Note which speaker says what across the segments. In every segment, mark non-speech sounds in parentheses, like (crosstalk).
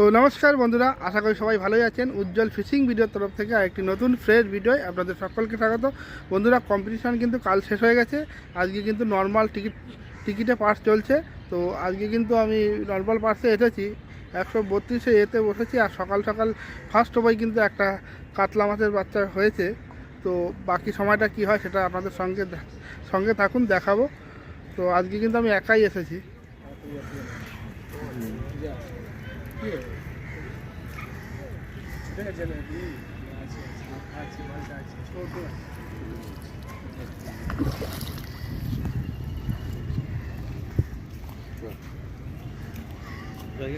Speaker 1: তো নমস্কার বন্ধুরা, আশা করি সবাই ভালোই আছেন। উজ্জ্বল ফিশিং ভিডিওর তরফ থেকে একটি নতুন ফ্রেশ ভিডিও আপনাদের সকলকে স্বাগত। বন্ধুরা কম্পিটিশান কিন্তু কাল শেষ হয়ে গেছে। আজকে কিন্তু নর্মাল টিকিট টিকিটে পাস চলছে। তো আজকে কিন্তু আমি নর্মাল পাসে এসেছি। একশো বত্রিশে এতে বসেছি আর সকাল সকাল ফার্স্ট ওভাই কিন্তু একটা কাতলা মাছের বাচ্চা হয়েছে। তো বাকি সময়টা কি হয় সেটা আপনাদের সঙ্গে সঙ্গে থাকুন, দেখাবো। তো আজকে কিন্তু আমি একাই এসেছি।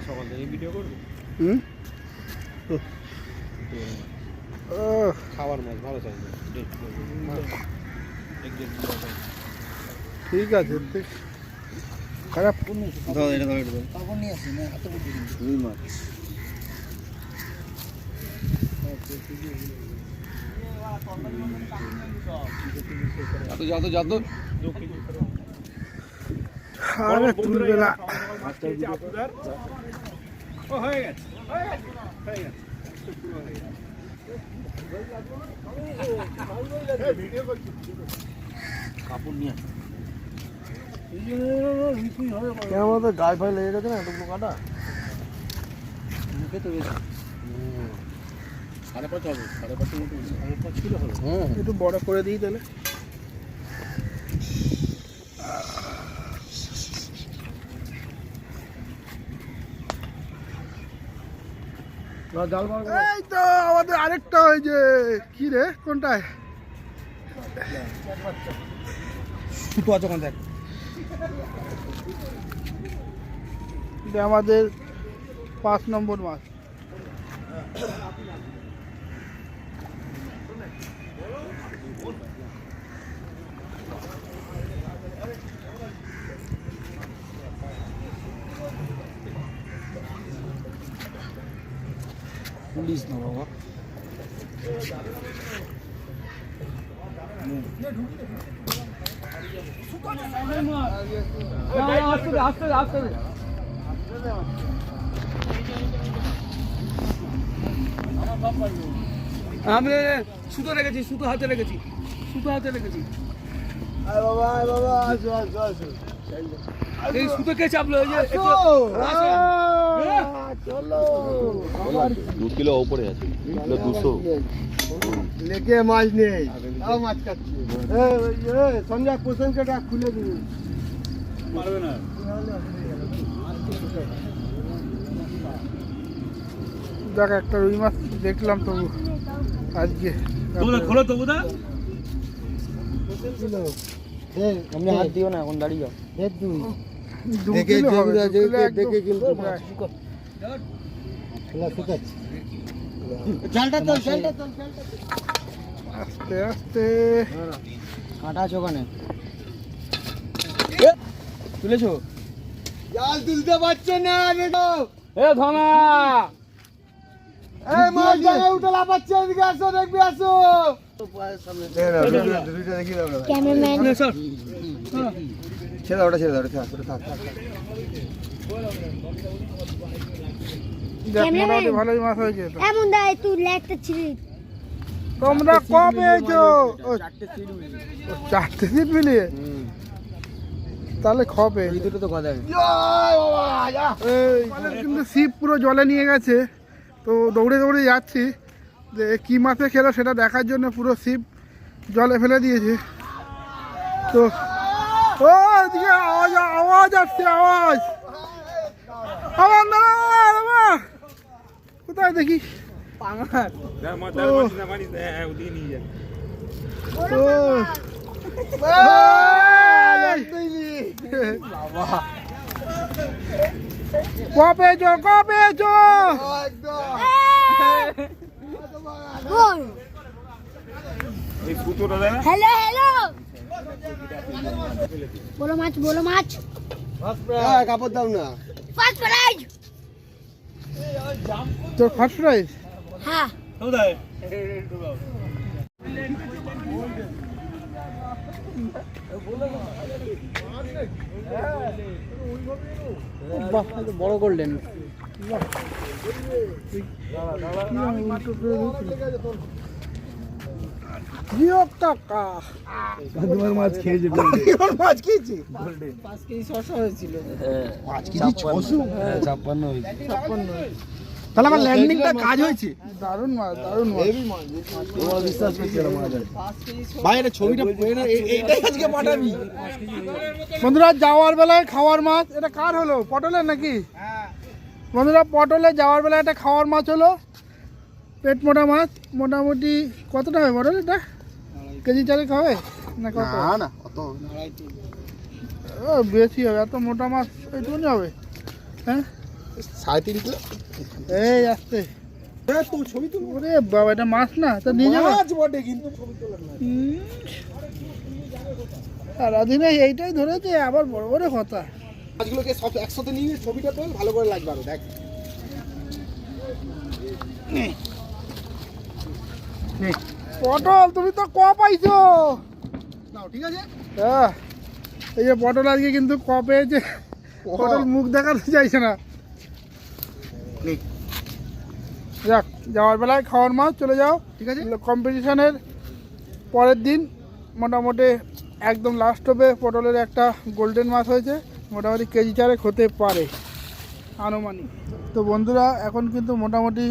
Speaker 2: সকাল থেকে ভিডিও করবি
Speaker 1: হুম?
Speaker 2: খাবার মাছ ভালো চাই
Speaker 1: ঠিক আছে খারাপ
Speaker 2: এটা ধরে দেবো
Speaker 3: তখন নিয়ে আসি না এত বুদ্ধি কিন্তু
Speaker 2: রুই মাছ। যত যত
Speaker 1: আরে তুলবে না
Speaker 2: ও হয়ে গেছে হয়ে গেছে হয়ে গেছে। কাপড় নিয়ে
Speaker 3: কেমন তো গায়ে ফায়ে লেগে গেছে না কাটা
Speaker 2: মুখে তো বেশি সাড়ে পাঁচ হবে সাড়ে মতো সাড়ে পাঁচ কিলো হবে
Speaker 3: হ্যাঁ
Speaker 1: একটু বড় করে দিই তাহলে। এই তো আমাদের আরেকটা হয়েছে কি রে? কোনটায়?
Speaker 3: আছে দেখ।
Speaker 1: এটা আমাদের পাঁচ নম্বর মাছ।
Speaker 3: পুলিশ না বাবা। আমি সুতো রেখেছি সুতো হাতে রেখেছি সুতো হাতে রেখেছি। এই সুতো কে চাপলো?
Speaker 2: দু কিলো ওপরে আছে কিলো দুশো।
Speaker 1: লেকে মাছ নেই তাও মাছ কাটছি সঞ্জয় ডাক খুলে দিবি।
Speaker 2: পারবে না।
Speaker 1: দেখ একটা রুই মাছ দেখলাম তবু আজকে।
Speaker 2: খোলো তো বোধা
Speaker 3: আপনি হাত দিও না এখন দাঁড়িয়ে যাও।
Speaker 1: দু কিলো হবে, দু কিলো একদম প্রায়।
Speaker 3: জালটা তোল জালটা তোল
Speaker 1: আস্তে আস্তে
Speaker 3: কাঁটা আছে ওখানে তুলেছো
Speaker 1: জাল তুলতে পারছে না
Speaker 3: এ ধনা
Speaker 1: এই মাছ জায়গায় উঠে লাফাচ্ছে এদিকে আসো দেখবি আসো
Speaker 4: ক্যামেরাম্যান
Speaker 3: ছেড়ে দাও ওটা ছেড়ে দাও ওটা থাক ওটা থাক থাক
Speaker 1: মোটামুটি ভালোই মাছ হয়েছে
Speaker 4: এমন দায় তুই
Speaker 1: তোমরা চারটে সিট মিলিয়ে তাহলে খ
Speaker 3: এই
Speaker 1: পেয়েছ
Speaker 3: দুটো তো কথা
Speaker 1: কিন্তু শিপ পুরো জলে নিয়ে গেছে। তো দৌড়ে দৌড়ে যাচ্ছি। যে কী মাছে খেলো সেটা দেখার জন্য পুরো শিপ জলে ফেলে দিয়েছে। তো আওয়াজ আওয়াজ আসছে আওয়াজ। আওয়াজ দাঁড়া, দাঁড়া। কোথায় দেখি। কবে চো কবে চো।
Speaker 4: হ্যালো হ্যালো বলো মাছ বলো মাছ।
Speaker 3: কাপড় দাও না।
Speaker 4: ফার্স্ট প্রাইজ
Speaker 1: তোর ফার্স্ট প্রাইজ
Speaker 4: হ্যাঁ।
Speaker 3: বড় করলেন
Speaker 5: মাছ
Speaker 1: তাহলে আমার ল্যান্ডিংটা কাজ হয়েছে দারুণ
Speaker 5: পাঠাবি
Speaker 1: বন্ধুরা, যাওয়ার বেলায় খাওয়ার মাছ। এটা কার হলো? পটলের নাকি? বন্ধুরা, পটলে যাওয়ার বেলায় একটা খাওয়ার মাছ হলো। পেট মোটা মাছ মোটামুটি কতটা হবে পটল এটা? কেজি চারে খাবে না কত?
Speaker 5: না অত
Speaker 1: বেশি হবে এত মোটা মাছ এইটুকুনি হবে। হ্যাঁ?
Speaker 5: সাড়ে তিন কিলো।
Speaker 1: এই আসতে ওরে বাবা এটা মাছ না তা নিয়ে যাবে?
Speaker 5: মাছ বটে কিন্তু ছবি তোলার না।
Speaker 1: এইটাই ধরেছে আবার বড় বড় কথা।
Speaker 5: মাছগুলোকে সব একসাথে নিয়ে ছবিটা তোল ভালো করে লাগবে আরও দেখ।
Speaker 1: পটল তুমি তো ক পাইছো?
Speaker 5: ঠিক আছে।
Speaker 1: হ্যাঁ এই যে পটল আজকে কিন্তু ক পেয়েছে। পটল মুখ দেখাতে চাইছে না।
Speaker 5: নে।
Speaker 1: যাক যাওয়ার বেলায় খাওয়ার মাছ চলে যাও।
Speaker 5: ঠিক আছে।
Speaker 1: কম্পিটিশনের পরের দিন মোটামুটি একদম লাস্ট হবে। পটলের একটা গোল্ডেন মাছ হয়েছে। মোটামুটি কেজি চারেক হতে পারে। আনুমানিক। তো বন্ধুরা এখন কিন্তু মোটামুটি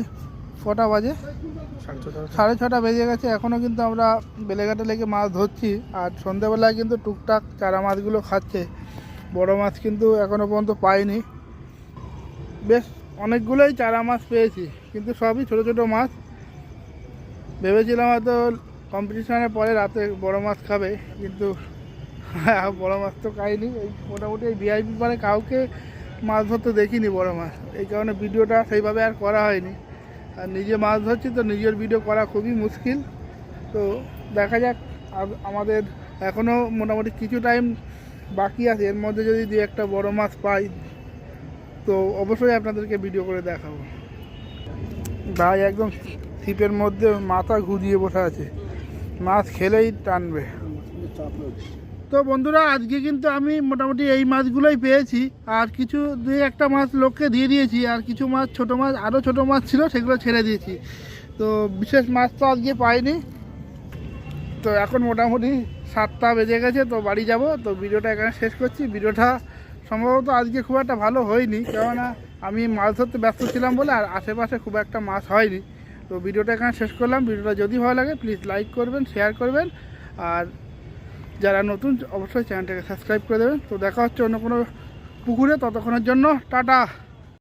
Speaker 1: কটা বাজে। সাড়ে ছটা বেজে। গেছে এখনও কিন্তু আমরা বেলেঘাটে লেগে মাছ ধরছি আর সন্ধ্যেবেলায় কিন্তু টুকটাক চারা মাছগুলো খাচ্ছে। বড় মাছ কিন্তু এখনও পর্যন্ত পাইনি। বেশ অনেকগুলোই চারা মাছ পেয়েছি কিন্তু সবই ছোট ছোট মাছ। ভেবেছিলাম হয়তো কম্পিটিশনের পরে রাতে বড় মাছ খাবে কিন্তু (laughs) বড় মাছ তো খাইনি। এই মোটামুটি এই ভিআইপি পারে কাউকে মাছ ধরতে দেখিনি বড় মাছ। এই কারণে ভিডিওটা সেইভাবে আর করা হয়নি। আর নিজে মাছ ধরছি, তো নিজের ভিডিও করা খুবই মুশকিল। তো দেখা যাক আমাদের এখনও মোটামুটি কিছু টাইম বাকি আছে। এর মধ্যে যদি দু একটা বড় মাছ পাই, তো অবশ্যই আপনাদেরকে ভিডিও করে দেখাবো। ভাই একদম ছিপের মধ্যে মাথা ঘুরিয়ে বসে আছে। মাছ খেলেই টানবে। তো বন্ধুরা, আজকে কিন্তু আমি মোটামুটি এই মাছগুলোই পেয়েছি। আর কিছু দুই একটা মাছ লোককে দিয়ে দিয়েছি, আর কিছু মাছ, ছোট মাছ আরও ছোট মাছ ছিল, সেগুলো ছেড়ে দিয়েছি। তো বিশেষ মাছ তো আজকে পাইনি। তো এখন মোটামুটি সাতটা বেজে গেছে, তো বাড়ি যাব। তো ভিডিওটা এখানে শেষ করছি। ভিডিওটা সম্ভবত আজকে খুব একটা ভালো হয়নি, কেননা আমি মাছ ধরতে ব্যস্ত ছিলাম বলে, আর আশেপাশে খুব একটা মাছ হয়নি। তো ভিডিওটা এখানে শেষ করলাম। ভিডিওটা যদি ভালো লাগে প্লিজ লাইক করবেন শেয়ার করবেন। আর যারা নতুন, অবশ্যই চ্যানেলটাকে সাবস্ক্রাইব করে দেবেন। তো দেখা হচ্ছে অন্য কোনো পুকুরে, ততক্ষণের জন্য টাটা।